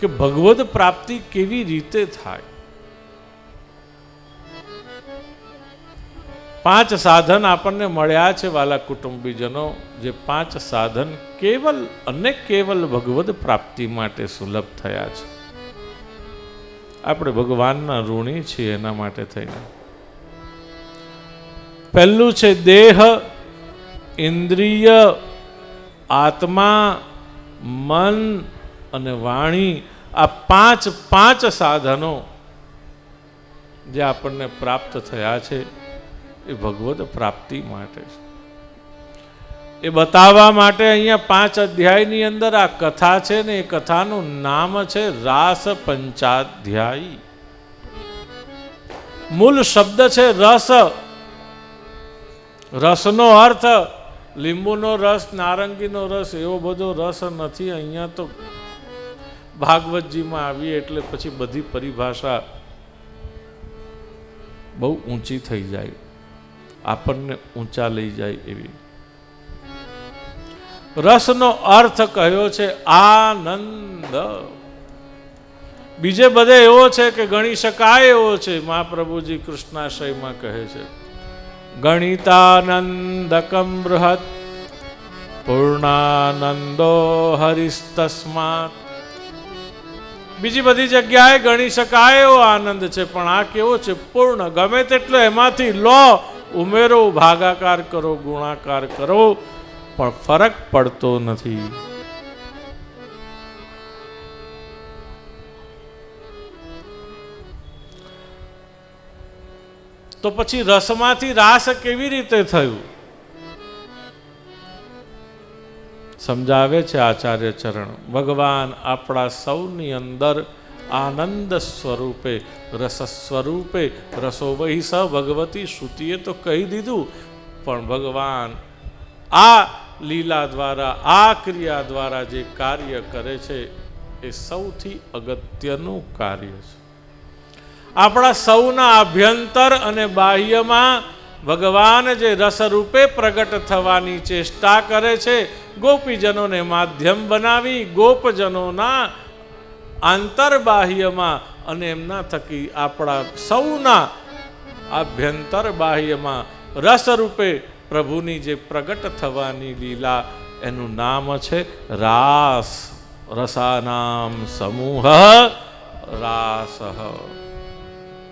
કે ભગવદ પ્રાપ્તિ કેવી રીતે થાય? પાંચ સાધન આપણને મળ્યા છે વાલા કુટુંબીજનો, જે પાંચ સાધન કેવલ અને કેવલ ભગવદ પ્રાપ્તિ માટે સુલભ થયા છે. આપણે ભગવાનના ઋણી છીએ એના માટે થઈને. પહેલું છે દેહ, ઇન્દ્રિય, આત્મા, મન અને વાણી, આ પાંચ પાંચ સાધનો જે આપણને પ્રાપ્ત થયા છે, એ ભગવદ પ્રાપ્તિ માટે છે. એ બતાવવા માટે અહીંયા પાંચ અધ્યાયની અંદર આ કથા છે ને, એ કથાનું નામ છે રાસ પંચાધ્યાયી. મૂળ શબ્દ છે રસ. રસનો અર્થ, લીંબુનો રસ, નારંગીનો રસ, એવો બધો રસ નથી, અહીંયા તો ભાગવતજીમાં આવી એટલે પછી બધી પરિભાષા બહુ ઊંચી થઈ જાય. આપણને ઊંચા લઈ જાય એવી. રસનો અર્થ કહ્યો છે આનંદ. બીજે બધે એવો છે કે ગણી શકાય એવો છે, મહાપ્રભુજી કૃષ્ણાશયમાં કહે છે. ગણિતાનંદકમ બૃહદ પૂર્ણાનંદો હરિસ્તસ્માત. બીજી બધી જગ્યાએ ગણી શકાય એવો આનંદ છે, પણ આ કેવો છે? પૂર્ણ. ગમે તેટલો એમાંથી લો, ઉમેરો, ભાગાકાર કરો, ગુણાકાર કરો, પણ ફરક પડતો નથી. તો પછી રસમાંથી રાસ કેવી રીતે થયું? સમજાવે છે આચાર્ય ચરણ. ભગવાન આપણા સૌની અંદર આનંદ સ્વરૂપે, રસ સ્વરૂપે રસોવહી સ ભગવતી શ્રુતિએ તો કહી દીધું. પણ ભગવાન આ લીલા દ્વારા, આ ક્રિયા દ્વારા જે કાર્ય કરે છે, એ સૌથી અગત્યનું કાર્ય છે. આપણા સૌના અભ્યંતર અને બાહ્યમાં ભગવાન જે રસરૂપે પ્રગટ થવાની ચેષ્ટા કરે છે, ગોપીજનોને માધ્યમ બનાવી, ગોપજનોના આંતરબાહ્યમાં અને એમના થકી આપણા સૌના આભ્યંતર બાહ્યમાં રસરૂપે પ્રભુની જે પ્રગટ થવાની લીલા એનું નામ છે, રાસ રસાનામ સમૂહ, રાસ.